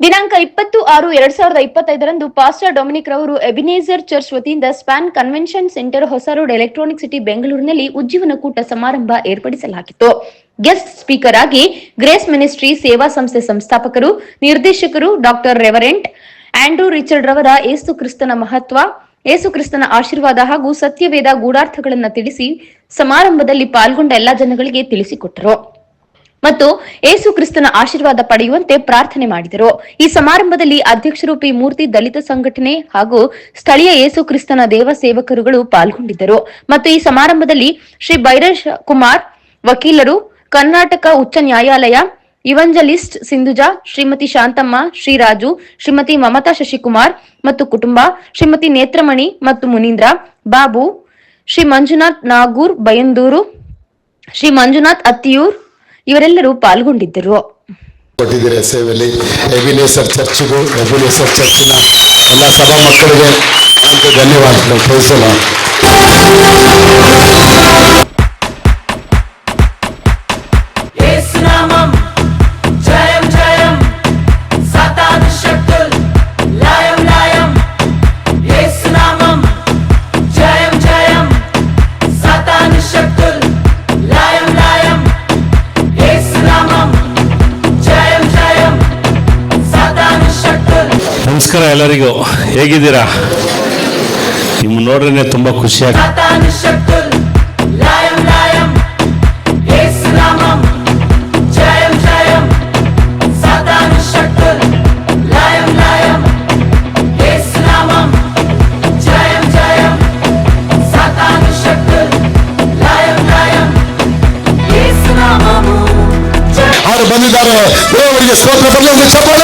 ದಿನಾಂಕ ಇಪ್ಪತ್ತು ಆರು ಎರಡ್ ಸಾವಿರದ ಇಪ್ಪತ್ತೈದರಂದು ಪಾಸ್ಟರ್ ಡೊಮಿನಿಕ್ ರವರು ಎಬಿನೇಜರ್ ಚರ್ಚ್ ವತಿಯಿಂದ ಸ್ಪ್ಯಾನ್ ಕನ್ವೆನ್ಷನ್ ಸೆಂಟರ್ ಹೊಸ ರೋಡ್ ಎಲೆಕ್ಟ್ರಾನಿಕ್ ಸಿಟಿ ಬೆಂಗಳೂರಿನಲ್ಲಿ ಉಜ್ಜೀವನ ಕೂಟ ಸಮಾರಂಭ ಏರ್ಪಡಿಸಲಾಗಿತ್ತು. ಗೆಸ್ಟ್ ಸ್ಪೀಕರ್ ಆಗಿ ಗ್ರೇಸ್ ಮಿನಿಸ್ಟ್ರಿ ಸೇವಾ ಸಂಸ್ಥೆ ಸಂಸ್ಥಾಪಕರು, ನಿರ್ದೇಶಕರು ಡಾಕ್ಟರ್ ರೆವರೆಂಟ್ ಆಂಡ್ರೂ ರಿಚರ್ಡ್ ರವರ ಏಸು ಕ್ರಿಸ್ತನ ಮಹತ್ವ, ಏಸು ಕ್ರಿಸ್ತನ ಆಶೀರ್ವಾದ ಹಾಗೂ ಸತ್ಯವೇದ ಗೂಢಾರ್ಥಗಳನ್ನು ತಿಳಿಸಿ ಸಮಾರಂಭದಲ್ಲಿ ಪಾಲ್ಗೊಂಡ ಎಲ್ಲಾ ಜನಗಳಿಗೆ ತಿಳಿಸಿಕೊಟ್ಟರು. ಮತ್ತು ಏಸು ಕ್ರಿಸ್ತನ ಆಶೀರ್ವಾದ ಪಡೆಯುವಂತೆ ಪ್ರಾರ್ಥನೆ ಮಾಡಿದರು. ಈ ಸಮಾರಂಭದಲ್ಲಿ ಅಧ್ಯಕ್ಷರು ಪಿ ಮೂರ್ತಿ ದಲಿತ ಸಂಘಟನೆ ಹಾಗೂ ಸ್ಥಳೀಯ ಏಸು ಕ್ರಿಸ್ತನ ದೇವ ಸೇವಕರುಗಳು ಪಾಲ್ಗೊಂಡಿದ್ದರು. ಮತ್ತು ಈ ಸಮಾರಂಭದಲ್ಲಿ ಶ್ರೀ ಬೈರೇಶ್ ಕುಮಾರ್, ವಕೀಲರು, ಕರ್ನಾಟಕ ಉಚ್ಚ ನ್ಯಾಯಾಲಯ, ಇವಂಜಲಿಸ್ಟ್ ಸಿಂಧುಜಾ, ಶ್ರೀಮತಿ ಶಾಂತಮ್ಮ, ಶ್ರೀರಾಜು, ಶ್ರೀಮತಿ ಮಮತಾ ಶಶಿಕುಮಾರ್ ಮತ್ತು ಕುಟುಂಬ, ಶ್ರೀಮತಿ ನೇತ್ರಮಣಿ ಮತ್ತು ಮುನೀಂದ್ರ, ಬಾಬು, ಶ್ರೀ ಮಂಜುನಾಥ್ ನಾಗೂರ್, ಬಯಂದೂರು, ಶ್ರೀ ಮಂಜುನಾಥ್ ಅತ್ತಿಯೂರ್ ಇವರೆಲ್ಲರೂ ಪಾಲ್ಗೊಂಡಿದ್ದರು. ಕೊಟ್ಟಿದ್ದೀರಿ ಸೇವೆಯಲ್ಲಿ. ಎಬಿನೇಸರ್ ಚರ್ಚ್ಗೂ ಚರ್ಚಿನ ಎಲ್ಲ ಸಭಾ ಮಕ್ಕಳಿಗೆ ಧನ್ಯವಾದಗಳು. ನಮಸ್ಕಾರ ಎಲ್ಲರಿಗೂ ಹೇಗಿದ್ದೀರಾ ನಿಮ್ಮ ನೋಡ್ರೆ ತುಂಬ ಖುಷಿಯಾಗಿ ಯಾರು ಬಂದಿದ್ದಾರೆ ದೇವರಿಗೆ ಸ್ತೋತ್ರ ಬರಲಿ ಚಪ್ಪ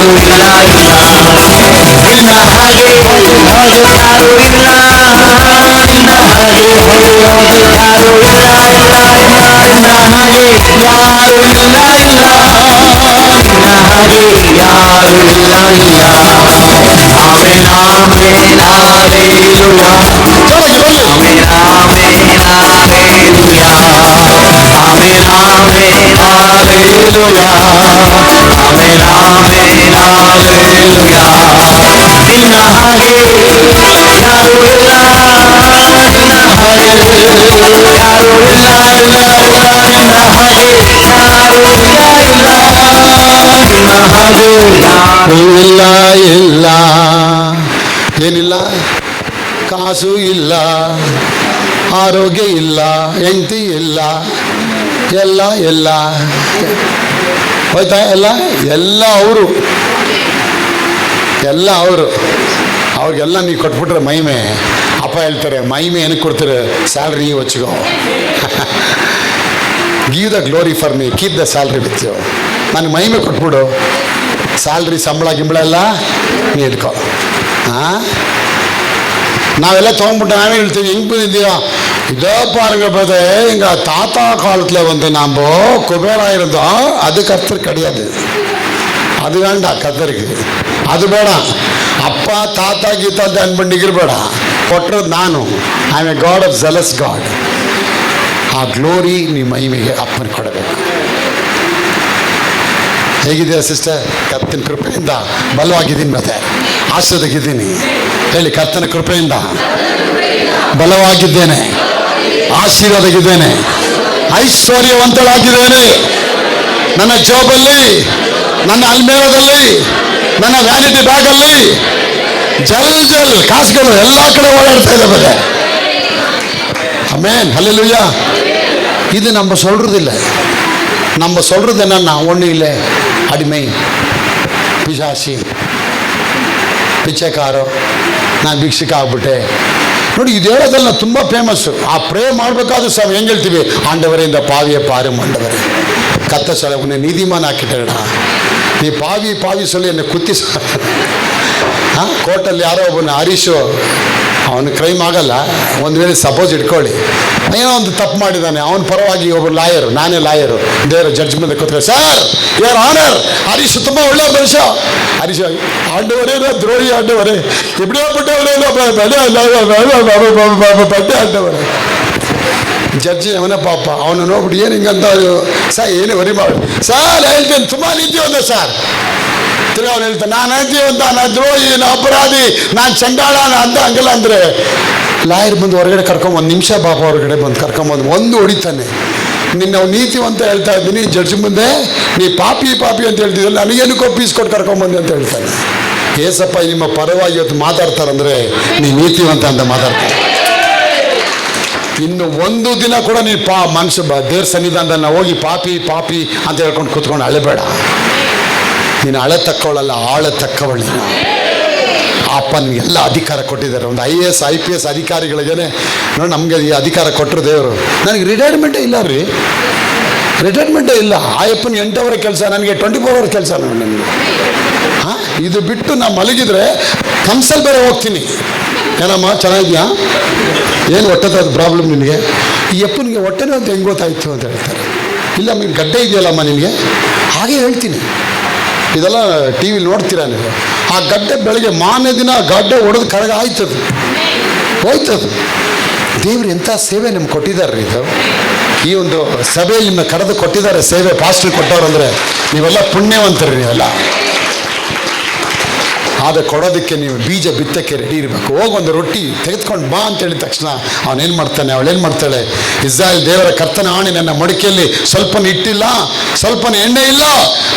ಯಾರು ಇಲ್ಲ ಇಲ್ಲ ನಿನ್ನ ಹಾಗೆ ಹೊಡೆಯೋದು ಯಾರು ಇಲ್ಲ ನಿನ್ನ ಹಾಗೆ ಹೊಡೆಯೋದು ಯಾರು ಇಲ್ಲ ಇಲ್ಲ ಇಲ್ಲ ನಿನ್ನ ಹಾಗೆ ಯಾರು ಇಲ್ಲ ಇಲ್ಲ ನಿನ್ನ ಹಾಗೆ ಯಾರು ಇಲ್ಲ ಏನಿಲ್ಲ ಕಾಸು ಇಲ್ಲ ಆರೋಗ್ಯ ಇಲ್ಲ ಹೆಂಡತಿ ಇಲ್ಲ ಎಲ್ಲ ಎಲ್ಲ ಹೋಯ್ತಾ ಎಲ್ಲ ಎಲ್ಲ ಅವರು ಎಲ್ಲ ಅವರು ಅವ್ರಿಗೆಲ್ಲ ನೀವು ಕೊಟ್ಬಿಟ್ರೆ ಮೈಮೆ ಅಪ್ಪ ಹೇಳ್ತಾರೆ ಮೈಮೆ ಏನಕ್ಕೆ ಕೊಡ್ತಾರೆ ಸ್ಯಾಲ್ರಿ ನೀವು ಹಚ್ಕೋ give the glory for me keep the salary with you ನನಗೆ ಮೈಮೆ ಕೊಟ್ಬಿಡು ಸ್ಯಾಲ್ರಿ ಸಂಬಳ ಗಿಂಬಳ ಎಲ್ಲ ನೀ ಇಟ್ಕೋ ಹಾಂ ನಾವೆಲ್ಲ ತೊಗೊಂಡ್ಬಿಟ್ಟು ನಾವೇ ಹೇಳ್ತೀವಿ ಹೆಂಗೆ ಬಂದಿದ್ದೀಯಾ இதோ பாருங்க பிரதே எங்க தாத்தா காலத்துல வந்து நாம குபேரா இருந்தோம் அது கர்த்தர் கிடையாது அது வேண்டாம் கத்தருக்கு ಅದು ಬೇಡ ಅಪ್ಪ ತಾತ ಗೀತ ಅಂತ ಅನ್ಕೊಂಡಿಗಿರ್ಬೇಡ ಕೊಟ್ಟರದು ನಾನು I a God of jealous God ಆ ಗ್ಲೋರಿ ನಿಮ್ಮ ಮಹಿಮೆಗೆ ಅಪ್ಪನ ಕೊಡಬೇಕು ಹೇಗಿದೆಯಾ ಸಿಸ್ಟರ್ ಕರ್ತನ ಕೃಪೆಯಿಂದ ಬಲವಾಗಿದ್ದೀನಿ ಮತ್ತೆ ಆಶ್ರದಗಿದ್ದೀನಿ ಹೇಳಿ ಕರ್ತನ ಕೃಪೆಯಿಂದ ಬಲವಾಗಿದ್ದೇನೆ ಆಶೀರ್ವಾದಗಿದ್ದೇನೆ ಐಶ್ವರ್ಯವಂತಳಾಗಿದ್ದೇನೆ ನನ್ನ ಜಾಬಲ್ಲಿ ನನ್ನ ಅಲ್ಮೇಳದಲ್ಲಿ ನನ್ನ ವ್ಯಾನಿಟಿ ಬ್ಯಾಗಲ್ಲಿ ಜಲ್ ಜಲ್ ಕಾಸುಗಳು ಎಲ್ಲ ಕಡೆ ಓಡಾಡ್ತಾ ಇದೆ ಮತ್ತೆ ಅಮೇನ್ ಹಲ್ಲೆಲೂಯ இது நம்ம சொல்றது இல்லை நம்ம சொல்றது என்னன்னா ஒன்றும் இல்லை அடிமை பிசாசி ಪಿಚ್ಚೆಕಾರು ನಾನು ಭಿಕ್ಷಕ ಆಗ್ಬಿಟ್ಟೆ ನೋಡಿ, ಇದು ಹೇಳೋದಲ್ಲ ತುಂಬ ಫೇಮಸ್ಸು ಆ ಪ್ರೇ ಮಾಡಬೇಕಾದ್ರೂ ಸಹ ಹೆಂಗೆ ಹೇಳ್ತೀವಿ? ಆಂಡವರಿಂದ ಪಾವಿಯ ಪಾರು ಮಾಡವರೇ. ಕತ್ತ ಸಲ ಉನ್ನೆ ನೀತಿಮಾನ ಹಾಕಿಟ್ಟಣ ನೀ ಪಾವಿ ಪಾವಿ ಸೊಲ್ಲಿ ಕುತ್ತಿಸ ಕೋರ್ಟಲ್ಲಿ ಯಾರೋ ಒಬ್ಬನ ಹರೀಶು ಅವನು ಕ್ರೈಮ್ ಆಗಲ್ಲ. ಒಂದು ವೇಳೆ ಸಪೋಸ್ ಇಟ್ಕೊಳ್ಳಿ. ಏನೋ ಒಂದು ತಪ್ಪು ಮಾಡಿದ್ದಾನೆ ಅವನ ಪರವಾಗಿ ಒಬ್ಬ ಲಾಯರು ನಾನೇ ಲಾಯರು ದೇವರ ಜಡ್ಜ್ ಮುಂದೆ ಕೂತ್ರೆ ಸರ್ ಯುವರ್ ಆನರ್ ಹರೀಶ್ ತುಂಬ ಒಳ್ಳೆ ಮನುಷ್ಯ. ಹರೀಶ್, ಆಂಡವರೇ ದ್ರೋಹಿ ಆಂಡವರೇ. ಇಬ್ಬರೇ ಪಟ್ಟವರೇ ಬಡ್ಡೆ ಆಂಡವರೇ. ಜಡ್ಜ್ ಅವನ ಪಾಪ. ಅವನು ನೋಡ್ಬಿಟ್ಟು, ಏನು ಹಿಂಗಂತ ಸರ್ ಏನು ವರಿ ಮಾಡಿ. ಸರ್ ಹೇಳ್ತೇನೆ ತುಂಬ ನೀತಿವಂತ ಸರ್ ಅವ್ನು ಹೇಳ್ತಾನೆ, ನಾನು ಅಂತ ನಾನು ದ್ರೋಹಿ ನಾನು ಅಪರಾಧಿ, ನಾನು ಚಂಡಾಳ ಅಂತ ಹಂಗಲ್ಲ ಅಂದರೆ ಲಾಯರ್ ಬಂದು ಹೊರಗಡೆ ಕರ್ಕೊಂಬಂದು ಒಂದು ನಿಮಿಷ ಬಾಬಾ ಹೊರಗಡೆ ಬಂದು ಕರ್ಕೊಂಬಂದು ಒಂದು ಹೊಡಿತಾನೆ. ನಿನ್ನ ನಾವು ನೀತಿವಂತ ಹೇಳ್ತಾ ಇದ್ದೀನಿ, ಜಡ್ಜ್ ಮುಂದೆ, ನೀ ಪಾಪಿ ಪಾಪಿ ಅಂತ ಹೇಳ್ತಿದ್ದೆ ನನಗೇನು ಪೀಸ್ ಕೊಟ್ಟು ಕರ್ಕೊಂಬಂದೆ ಅಂತ ಹೇಳ್ತಾನೆ. ಏಸಪ್ಪ ನಿಮ್ಮ ಪರವಾಗಿ ಇವತ್ತು ಮಾತಾಡ್ತಾರಂದ್ರೆ ನೀ ನೀತಿವಂತ ಅಂತ ಮಾತಾಡ್ತಾರೆ. ಇನ್ನು ಒಂದು ದಿನ ಕೂಡ ನೀನು ಪಾ ಮನುಷ್ಯ ದೇವ್ರ ಸನ್ನಿಧಾನದಲ್ಲಿ ನಾವು ಹೋಗಿ ಪಾಪಿ ಪಾಪಿ ಅಂತ ಹೇಳ್ಕೊಂಡು ಕೂತ್ಕೊಂಡು ಅಳಬೇಡ. ನೀನು ಅಳ ತಕ್ಕವಳಲ್ಲ ಆಳ ತಕ್ಕವಳಿ ಅಪ್ಪ ನಿಮಗೆ ಎಲ್ಲ ಅಧಿಕಾರ ಕೊಟ್ಟಿದ್ದಾರೆ. ಒಂದು I A S I P S ಅಧಿಕಾರಿಗಳಿಗೇನೆ ನೋಡಿ ನಮಗೆ ಈ ಅಧಿಕಾರ ಕೊಟ್ಟರು ದೇವರು. ನನಗೆ ರಿಟೈರ್ಮೆಂಟೇ ಇಲ್ಲ ರೀ. ರಿಟೈರ್ಮೆಂಟೇ ಇಲ್ಲ. ಆಯಪ್ಪನ ಎಂಟು ಅವರ್ ಕೆಲಸ, ನನಗೆ ಟ್ವೆಂಟಿ ಫೋರ್ ಅವರ್ ಕೆಲಸ ನೋಡಿ ನನಗೆ. ಹಾಂ? ಇದು ಬಿಟ್ಟು ನಾನು ಮಲಗಿದ್ರೆ ಕನ್ಸಲ್ ಬೇರೆ ಹೋಗ್ತೀನಿ. ಏನಮ್ಮ, ಚೆನ್ನಾಗಿದ್ಯಾ? ಏನು ಹೊಟ್ಟೆದ ಪ್ರಾಬ್ಲಮ್ ನಿನಗೆ? ಈ ಅಪ್ಪನಿಗೆ ಹೊಟ್ಟೆನೇ ಅಂತ ಹೆಂಗೆ ಗೊತ್ತಾಯಿತು ಅಂತ ಹೇಳ್ತಾರೆ. ಇಲ್ಲ ನಿಮ್ಗೆ ಗಡ್ಡೆ ಇದೆಯಲ್ಲಮ್ಮ ನಿನಗೆ? ಹಾಗೆ ಹೇಳ್ತೀನಿ. ಇದೆಲ್ಲ ಟಿ ವಿಲಿ ನೋಡ್ತೀರಾ ನೀವು? ಆ ಗಡ್ಡೆ ಬೆಳಗ್ಗೆ ಮಾನೆ ದಿನ ಗಡ್ಡೆ ಹೊಡೆದು ಕರಗ ಆಯ್ತದು. ಹೋಯ್ತದು. ದೇವ್ರು ಎಂಥ ಸೇವೆ ನಿಮ್ಗೆ ಕೊಟ್ಟಿದ್ದಾರೆ ಇದು? ಈ ಒಂದು ಸಭೆಯಲ್ಲಿ ಕರೆದು ಕೊಟ್ಟಿದ್ದಾರೆ, ಸೇವೆ ಪಾಸ್ಟ್ರಿ ಕೊಟ್ಟವ್ರು ಅಂದರೆ ನೀವೆಲ್ಲ ಪುಣ್ಯವಂತರು ನೀವೆಲ್ಲ. ಆದ ಕೊಡೋದಕ್ಕೆ ನೀವು ಬೀಜ ಬಿತ್ತಕ್ಕೆ ರೆಡಿ ಇರಬೇಕು. ಹೋಗೊಂದು ರೊಟ್ಟಿ ತೆಗೆದುಕೊಂಡು ಬಾ ಅಂತ ಹೇಳಿದ ತಕ್ಷಣ ಅವನೇನು ಮಾಡ್ತಾನೆ? ಅವಳೇನು ಮಾಡ್ತಾಳೆ? ಇಸ್ರಾಯೇಲ್ ದೇವರ ಕರ್ತನ ಆಣೆ ನನ್ನ ಮಡಿಕೆಯಲ್ಲಿ ಸ್ವಲ್ಪನ ಇಟ್ಟಿಲ್ಲ, ಸ್ವಲ್ಪನ ಎಣ್ಣೆ ಇಲ್ಲ.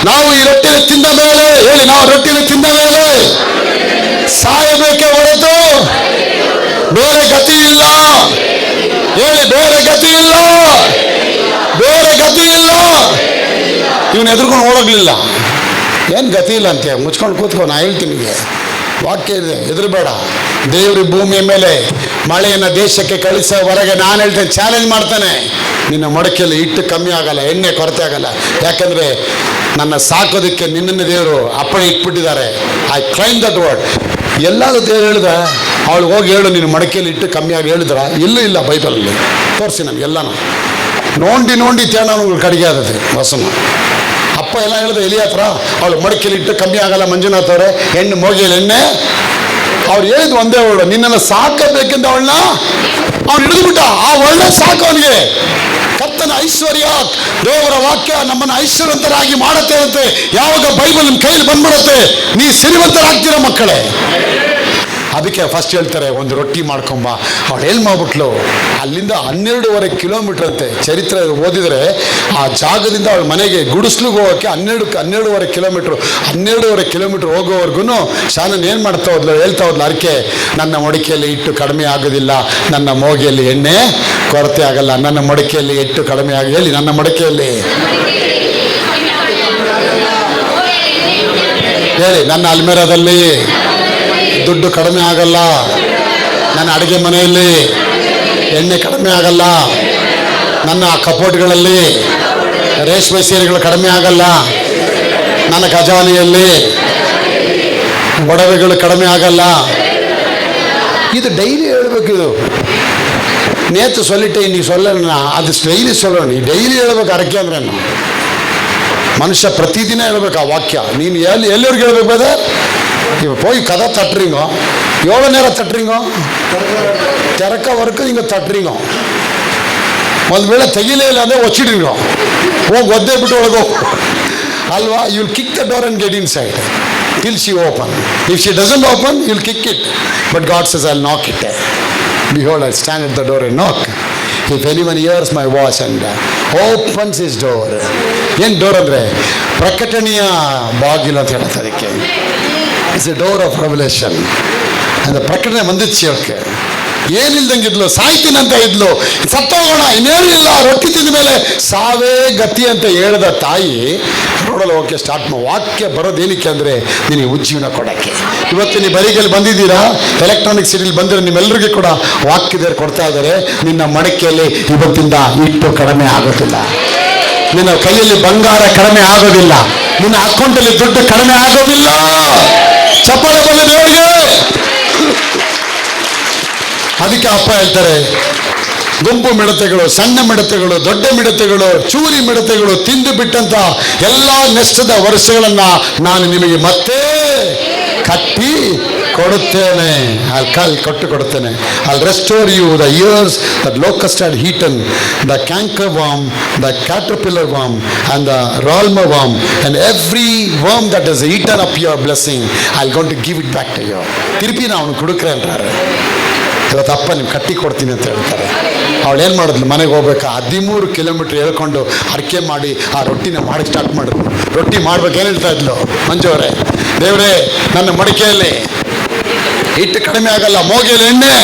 ನಾವು ಈ ರೊಟ್ಟಿನ ತಿಂದ ಮೇಲೆ, ಹೇಳಿ, ನಾವು ರೊಟ್ಟಿನ ತಿಂದ ಮೇಲೆ ಸಾಯಬೇಕೆ ಹೊರತು. ಬೇರೆ ಗತಿ ಇಲ್ಲ. ಹೇಳಿ, ಬೇರೆ ಗತಿ ಇಲ್ಲ. ಬೇರೆ ಗತಿ ಇಲ್ಲ. ಇವನು ಎದುರ್ಕೊಂಡು ಓಡೋಗ್ಲಿಲ್ಲ. ಏನು ಗತಿ ಇಲ್ಲ ಅಂತೀಯ? ಮುಚ್ಕೊಂಡು ಕೂತ್ಕೊ, ನಾ ಹೇಳ್ತೀನಿ ನಿಮಗೆ. ವಾಕ್ಯ ಇದೆ, ಹೆದರಬೇಡ. ದೇವ್ರ ಭೂಮಿಯ ಮೇಲೆ ಮಳೆಯನ್ನು ದೇಶಕ್ಕೆ ಕಳಿಸೋವರೆಗೆ ನಾನು ಹೇಳ್ತೇನೆ ಚಾಲೆಂಜ್ ಮಾಡ್ತಾನೆ. ನಿನ್ನ ಮೊಡಕೆಯಲ್ಲಿ ಹಿಟ್ಟು ಕಮ್ಮಿ ಆಗಲ್ಲ, ಎಣ್ಣೆ ಕೊರತೆ ಆಗಲ್ಲ. ಯಾಕಂದರೆ ನನ್ನ ಸಾಕೋದಕ್ಕೆ ನಿನ್ನನ್ನು ದೇವರು ಅಪ್ಪಣೆ ಇಟ್ಬಿಟ್ಟಿದ್ದಾರೆ. ಐ ಕ್ಲೈಮ್ ದಟ್ ವರ್ಡ್ ಎಲ್ಲಾದರೂ ದೇವ್ರು ಹೇಳಿದ ಅವಳು ಹೋಗಿ ಹೇಳು, ನಿನ್ನ ಮಡಕೆಯಲ್ಲಿ ಇಟ್ಟು ಕಮ್ಮಿ ಆಗಿ ಹೇಳಿದ್ರ? ಇಲ್ಲೂ, ಇಲ್ಲ, ಬೈಬಲಲ್ಲಿ. ತೋರಿಸಿ ನನಗೆಲ್ಲನೂ ನೋಂಡಿ ನೋಂಡಿ ತೇಣ ಕಡಿಗೆ ಆದದ್ದು, ಬಸಮ್ಮ. ಅಪ್ಪ ಎಲ್ಲ ಹೇಳಿದೆ ಎಲಿ ಹತ್ರ ಅವಳು ಮಡಕೆಲಿ ಇಟ್ಟು ಕಮ್ಮಿ ಆಗಲ್ಲ ಮಂಜುನಾಥ್ ಅವರೇ, ಹೆಣ್ಣು ಮೋಗಿಯಲ್ಲಿ ಎಣ್ಣೆ. ಅವ್ರು ಹೇಳಿದ್ ಒಂದೇ ಅವಳು ನಿನ್ನನ್ನು ಸಾಕಬೇಕೆಂದು ಅವಳನ್ನ ಅವ್ನು ಹಿಡಿದುಬಿಟ್ಟ, ಆ ಒಳ್ಳೆ ಸಾಕು ಅವನಿಗೆ. ಕರ್ತನ ಐಶ್ವರ್ಯ, ದೇವರ ವಾಕ್ಯ ನಮ್ಮನ್ನು ಐಶ್ವರ್ಯವಂತರಾಗಿ ಮಾಡುತ್ತೆ ಅಂತೆ. ಯಾವಾಗ ಬೈಬಲ್ ನಿಮ್ಮ ಕೈಯಲ್ಲಿ ಬಂದ್ಬಿಡುತ್ತೆ, ನೀ ಸಿರಿವಂತರಾಗ್ತೀರ ಮಕ್ಕಳೇ. ಅದಕ್ಕೆ ಫಸ್ಟ್ ಹೇಳ್ತಾರೆ, ಒಂದು ರೊಟ್ಟಿ ಮಾಡ್ಕೊಂಬ. ಅವಳು ಏನು ಮಾಡ್ಬಿಟ್ಲು? ಅಲ್ಲಿಂದ ಹನ್ನೆರಡೂವರೆ ಕಿಲೋಮೀಟರ್ ಅಂತೆ ಚರಿತ್ರೆ ಓದಿದರೆ, ಆ ಜಾಗದಿಂದ ಅವಳ ಮನೆಗೆ ಗುಡಿಸ್ಲಿಗೆ ಹೋಗೋಕ್ಕೆ ಹನ್ನೆರಡು, ಹನ್ನೆರಡೂವರೆ ಕಿಲೋಮೀಟ್ರ್ ಹನ್ನೆರಡೂವರೆ ಕಿಲೋಮೀಟ್ರ್ ಹೋಗೋವರೆಗೂ ಶಾನನ್ ಏನು ಮಾಡ್ತಾ ಹೋದ್ಲು? ಹೇಳ್ತಾ ಹೋದ್ಲು, ಅರ್ಕೆ, ನನ್ನ ಮಡಿಕೆಯಲ್ಲಿ ಇಟ್ಟು ಕಡಿಮೆ ಆಗೋದಿಲ್ಲ. ನನ್ನ ಮೋಗಿಯಲ್ಲಿ ಎಣ್ಣೆ ಕೊರತೆ ಆಗಲ್ಲ. ನನ್ನ ಮಡಿಕೆಯಲ್ಲಿ ಇಟ್ಟು ಕಡಿಮೆ ಆಗಿ ಹೇಳಿ, ನನ್ನ ಮಡಿಕೆಯಲ್ಲಿ. ಹೇಳಿ, ನನ್ನ ಅಲ್ಮೇರದಲ್ಲಿ ದುಡ್ಡು ಕಡಿಮೆ ಆಗಲ್ಲ ನನ್ನ ಅಡುಗೆ ಮನೆಯಲ್ಲಿ ಎಣ್ಣೆ ಕಡಿಮೆ ಆಗಲ್ಲ ನನ್ನ ಕಪೋಟ್ಗಳಲ್ಲಿ ರೇಷ್ಮೆ ಸೀರೆಗಳು ಕಡಿಮೆ ಆಗಲ್ಲ ನನ್ನ ಖಜಾನೆಯಲ್ಲಿ ಒಡವೆಗಳು ಕಡಿಮೆ ಆಗಲ್ಲ ಇದು ಡೈಲಿ ಹೇಳ್ಬೇಕು ಇದು ನೇತು சொல்லிட்டே நீ சொல்லணும்னா ಅದು ಡೈಲಿ சொல்லணும் ನೀ ಡೈಲಿ ಹೇಳ್ಬೇಕು ಅರಕೆ ಅಂದ್ರೆ ಮನುಷ್ಯ ಪ್ರತಿದಿನ ಹೇಳ್ಬೇಕು ಆ ವಾಕ್ಯ ನೀನು ಎಲ್ಲಿ ಎಲ್ಲಿವರೆಗೆ ಹೇಳ್ಬೇಕು ಬ್ರದರ್ இப்போ போய் கதை தட்டுறீங்க எவ்வளோ நேரம் தட்டுறீங்க திறக்க வரைக்கும் நீங்கள் தட்டுறீங்க ஒருவேளை தெயிலே இல்லாத வச்சிடுறீங்க ஓ ஒத்தே ಬಿಟ್ಟು ಒಳಗೋ ಅಲ್ವಾ you will kick the door and get inside till she open if she doesn't open you will kick it but God says I knock it behold I stand at the door and knock if any one hears my watch and opens is door ಏನು door ಅಂದರೆ ಪ್ರಕಟಣೆಯ ಬಾಗಿಲು ಅಂತ ಹೇಳ್ತಾರೆ ಅದಕ್ಕೆ as a door of revelation ಅದು ಪ್ರಕಟಣೆ ಬಂದಿತ್ತು ಅವಕ್ಕೆ. ಏನಿಲ್ದಂಗೆ ಇದ್ಲು? ಸಾಯ್ತೀನಂತ ಇದ್ಲು. ಸತ್ತೋಗೋಣ. ಇನ್ನೇನಿಲ್ಲ ರೊಟ್ಟಿ ತಿಂದ ಮೇಲೆ ಸಾವೇ ಗತಿ ಅಂತ ಹೇಳಿದ ತಾಯಿ ನೋಡಲು ಓಕೆ ಸ್ಟಾರ್ಟ್ ಮಾಡಿ ವಾಕ್ಯ ಬರೋದೇನಕ್ಕೆ ಅಂದರೆ ನಿನಗೆ ಉಜ್ಜೀವನ ಕೊಡೋಕ್ಕೆ. ಇವತ್ತು ನೀವು ಬರಿಗಲ್ಲಿ ಬಂದಿದ್ದೀರಾ? ಎಲೆಕ್ಟ್ರಾನಿಕ್ ಸಿಟಿಲಿ ಬಂದರೆ ನಿಮ್ಮೆಲ್ಲರಿಗೂ ಕೂಡ ವಾಕ್ಯದವ್ರು ಕೊಡ್ತಾ ಇದ್ದಾರೆ ನಿನ್ನ ಮಡಕೆಯಲ್ಲಿ ಇವತ್ತಿಂದ ಇಟ್ಟು ಕಡಿಮೆ ಆಗೋದಿಲ್ಲ. ನಿನ್ನ ಕೈಯಲ್ಲಿ ಬಂಗಾರ ಕಡಿಮೆ ಆಗೋದಿಲ್ಲ. ನಿನ್ನ ಅಕೌಂಟಲ್ಲಿ ದುಡ್ಡು ಕಡಿಮೆ ಆಗೋದಿಲ್ಲ. ಚಪ್ಪಾಳೆ ಬಲ್ಲ ದೇವರಿಗೆ. ಅದಕ್ಕೆ ಅಪ್ಪ ಹೇಳ್ತಾರೆ, ಗುಂಪು ಮಿಡತೆಗಳು, ಸಣ್ಣ ಮಿಡತೆಗಳು, ದೊಡ್ಡ ಮಿಡತೆಗಳು, ಚೂರಿ ಮಿಡತೆಗಳು ತಿಂದು ಬಿಟ್ಟಂತ ಎಲ್ಲಾ ನಷ್ಟದ ವರ್ಷಗಳನ್ನ ನಾನು ನಿಮಗೆ ಮತ್ತೆ ಕಟ್ಟಿ ಕೊಡುತ್ತೇನೆ ಅಲ್ಲಿ ಕಲ್ ಕೊಟ್ಟು ಕೊಡುತ್ತೇನೆ ಅಲ್ಲಿ restore you the years the locust had eaten the canker worm the caterpillar worm and the palmer worm and every worm that is eaten up your blessing I gone to give it back to you ತಿರುಪಿ ನಾವು ಕುಡುಕ್ರೆ ಅಂತಾರೆ ಇವತ್ತು ಅಪ್ಪ ನೀವು ಕಟ್ಟಿ ಕೊಡ್ತೀನಿ ಅಂತ ಹೇಳ್ತಾರೆ ಅವಳು ಏನು ಮಾಡಿದ್ಲು ಮನೆಗೆ ಹೋಗ್ಬೇಕಾ ಹದಿಮೂರು ಕಿಲೋಮೀಟ್ರ್ ಹೇಳ್ಕೊಂಡು ಅರ್ಕೆ ಮಾಡಿ ಆ ರೊಟ್ಟಿನ ಮಾಡಿ ಸ್ಟಾರ್ಟ್ ಮಾಡಿದ್ಲು ರೊಟ್ಟಿ ಮಾಡ್ಬೇಕು ಏನು ಹೇಳ್ತಾ ಇದ್ಲು ಮಂಜು ಅವರೇ ದೇವರೇ ನನ್ನ ಮಡಿಕೆಯಲ್ಲಿ ಹಿಟ್ಟು ಕಡಿಮೆ ಆಗಲ್ಲ, ಮೋಗೆಯಲ್ಲಿ ಎಣ್ಣೆ.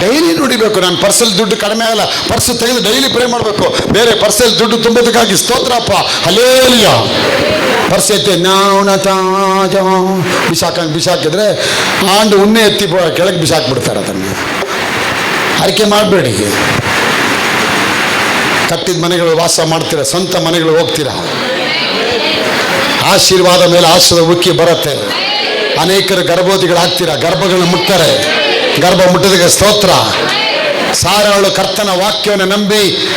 ಡೈಲಿ ನುಡಿಬೇಕು ನಾನು ಪರ್ಸಲ್ಲಿ ದುಡ್ಡು ಕಡಿಮೆ ಆಗಲ್ಲ, ಪರ್ಸ್ ತೆಗೆದು ಡೈಲಿ ಪ್ರೇ ಮಾಡಬೇಕು. ಬೇರೆ ಪರ್ಸಲ್ಲಿ ದುಡ್ಡು ತುಂಬೋದಕ್ಕಾಗಿ ಸ್ತೋತ್ರಪ್ಪ ಹಲೇಲಿಯ ಪರ್ಸ್ ಎತ್ತಿ, ನಾವಣ ತಾಜ. ಬಿಸಾಕ ಬಿಸಾಕಿದ್ರೆ ಆಂಡು ಉಣ್ಣೆ ಎತ್ತಿ ಕೆಳಗೆ ಬಿಸಾಕ್ಬಿಡ್ತಾರೆ ಅದನ್ನು. ಅರಿಕೆ ಮಾಡಬೇಡಿ. ಕಟ್ಟಿದ ಮನೆಗಳು ವಾಸ ಮಾಡ್ತೀರಾ, ಸ್ವಂತ ಮನೆಗಳು ಹೋಗ್ತೀರಾ? ಆಶೀರ್ವಾದ ಮೇಲೆ ಆಶ್ರದ ಉಕ್ಕಿ ಬರುತ್ತೆ. ಅನೇಕರು ಗರ್ಭವತಿಗಳಾಗ್ತೀರಾ? ಗರ್ಭಗಳನ್ನ ಮುಟ್ತಾರೆ. ಗರ್ಭ ಮುಟ್ಟದಕ್ಕೆ ಸ್ತೋತ್ರ. ಸಾರಾಳು ಕರ್ತನ ವಾಕ್ಯವನ್ನು ನಂಬಿ